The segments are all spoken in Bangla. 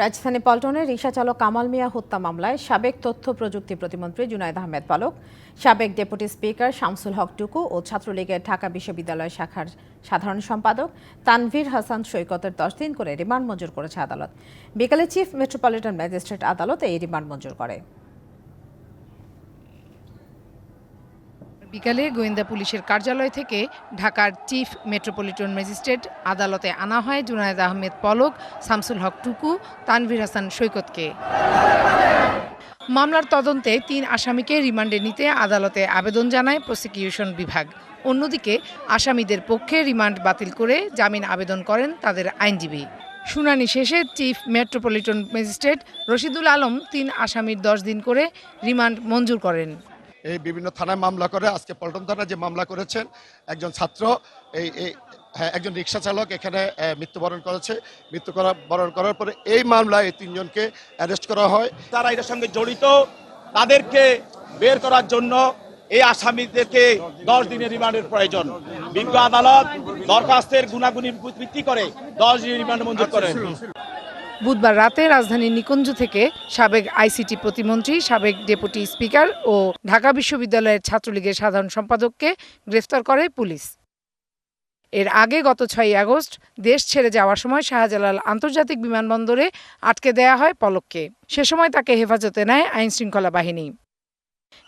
রাজধানী পল্টনের রিকশা চালক কামাল মিয়া হত্যা মামলায় সাবেক তথ্য প্রযুক্তি প্রতিমন্ত্রী জুনায়দ আহমেদ পালক, সাবেক ডেপুটি স্পিকার শামসুল হক টুকু ও ছাত্রলীগের ঢাকা বিশ্ববিদ্যালয় শাখার সাধারণ সম্পাদক তানভীর হাসান সৈকতের দশ দিন করে রিমান্ড মঞ্জুর করেছে আদালত। বিকালে চিফ মেট্রোপলিটন ম্যাজিস্ট্রেট আদালত এই রিমান্ড মঞ্জুর করে। বিকালে গোয়েন্দা পুলিশের কার্যালয় থেকে ঢাকার চিফ মেট্রোপলিটন ম্যাজিস্ট্রেট আদালতে আনা হয় জুনায়েদ আহমেদ পলক, শামসুল হক টুকু, তানভীর হাসান সৈকতকে। মামলার তদন্তে তিন আসামিকে রিমান্ডে নিতে আদালতে আবেদন জানায় প্রসিকিউশন বিভাগ। অন্যদিকে আসামিদের পক্ষে রিমান্ড বাতিল করে জামিন আবেদন করেন তাদের আইনজীবী। শুনানি শেষে chief metropolitan magistrate Rashidul Alam তিন আসামির দশ দিন করে রিমান্ড মঞ্জুর করেন। এই বিভিন্ন থানায় মামলা করে। আজকে পল্টন থানায় যে মামলা করেছেন একজন ছাত্র, এই হ্যাঁ একজন রিক্সা চালক এখানে মৃত্যুবরণ করেছে। মৃত্যু করা বরণ করার পরে এই মামলায় এই তিনজনকে অ্যারেস্ট করা হয়। তারা এটার সঙ্গে জড়িত। তাদেরকে বের করার জন্য এই আসামিদেরকে দশ দিনের রিমান্ডের প্রয়োজন। বিজ্ঞ আদালত দরখাস্তের গুণাগুণি ভিত্তি করে দশ দিনের রিমান্ড মঞ্জুর করেন। বুধবার রাতে রাজধানীর নিকুঞ্জ থেকে সাবেক আইসিটি প্রতিমন্ত্রী, সাবেক ডেপুটি স্পিকার ও ঢাকা বিশ্ববিদ্যালয়ের ছাত্রলীগের সাধারণ সম্পাদককে গ্রেফতার করে পুলিশ। এর আগে গত ছয়ই আগস্ট দেশ ছেড়ে যাওয়ার সময় শাহজালাল আন্তর্জাতিক বিমানবন্দরে আটকে দেয়া হয় পলককে। সে সময় তাকে হেফাজতে নেয় আইনশৃঙ্খলা বাহিনী।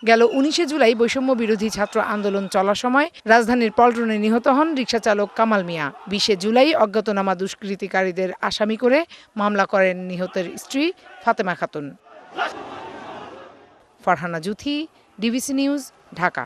গেল উনিশে জুলাই বৈষম্য বিরোধী ছাত্র আন্দোলন চলার সময় রাজধানীর পল্টনে নিহত হন রিকশাচালক কামাল মিয়া। বিশে জুলাই অজ্ঞাতনামা দুষ্কৃতিকারীদের আসামি করে মামলা করেন নিহতের স্ত্রী Fatema Khatun. Farhana Juthi, DBC news, Dhaka.